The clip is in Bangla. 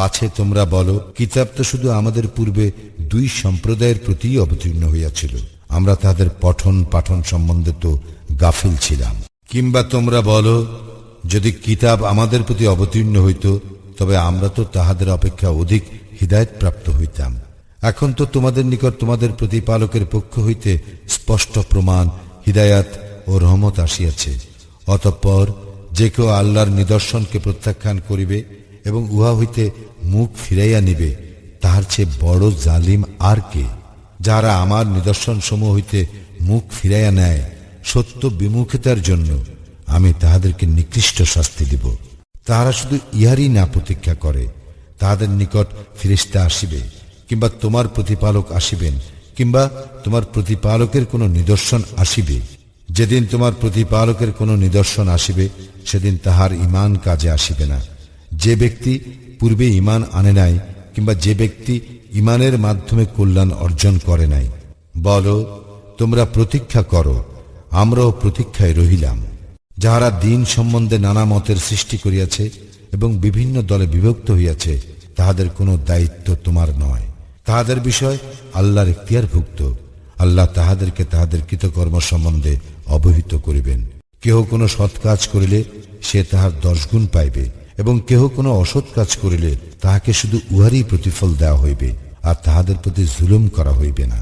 পাছে তোমরা বলো, কিতাব তো শুধু আমাদের পূর্বে দুই সম্প্রদায়ের প্রতিই অবতীর্ণ হইয়াছিল। আমরা তাদের পঠন পাঠন সম্বন্ধে তো গাফিল ছিলাম। কিংবা তোমরা বলো, যদি কিতাব আমাদের প্রতি অবতীর্ণ হইত, তবে আমরা তো তাহাদের অপেক্ষা অধিক হৃদায়ত প্রাপ্ত হইতাম। এখন তো তোমাদের নিকট তোমাদের প্রতিপালকের পক্ষ হইতে স্পষ্ট প্রমাণ, হিদায়াত ও রহমত আসিয়াছে। অতঃপর যে কেউ আল্লাহর নিদর্শনকে প্রত্যাখ্যান করিবে এবং উহা হইতে মুখ ফিরাইয়া নিবে, তাহার চেয়ে বড় জালিম আর কে? যারা আমার নিদর্শন সমূহ হইতে মুখ ফিরাইয়া নেয়, সত্য বিমুখিতার জন্য আমি তাহাদেরকে নিকৃষ্ট শাস্তি দিব। তাহারা শুধু ইহারই না প্রতীক্ষা করে, তাহাদের নিকট ফিরিস্তা আসিবে, কিংবা তোমার প্রতিপালক আসিবেন, কিংবা তোমার প্রতিপালকের কোনো নিদর্শন আসিবে। যেদিন তোমার প্রতিপালকের কোনো নিদর্শন আসিবে, সেদিন তাহার ইমান কাজে আসিবে না। যে ব্যক্তি পূর্বে ইমান আনে নাই কিংবা যে ব্যক্তি ইমানের মাধ্যমে কল্যাণ অর্জন করে নাই। বল, তোমরা প্রতীক্ষা করো, আমরাও প্রতীক্ষায় রহিলাম। যাহারা দিন সম্বন্ধে নানা মতের সৃষ্টি করিয়াছে এবং বিভিন্ন দলে বিভক্ত হইয়াছে, তাহাদের কোনো দায়িত্ব তোমার নয়। তাহাদের বিষয় আল্লাহর ইখতিয়ারভুক্ত আল্লাহ তাহাদেরকে তাহাদের কৃতকর্ম সম্বন্ধে অবহিত করিবেন। কেহ কোনো সৎ কাজ করিলে সে তাহার দশ গুণ পাইবে। এবং কেহ কোনো অসৎ কাজ করিলে তাহাকে শুধু উহারই প্রতিফল দেওয়া হইবে, আর তাহাদের প্রতি জুলুম করা হইবে না।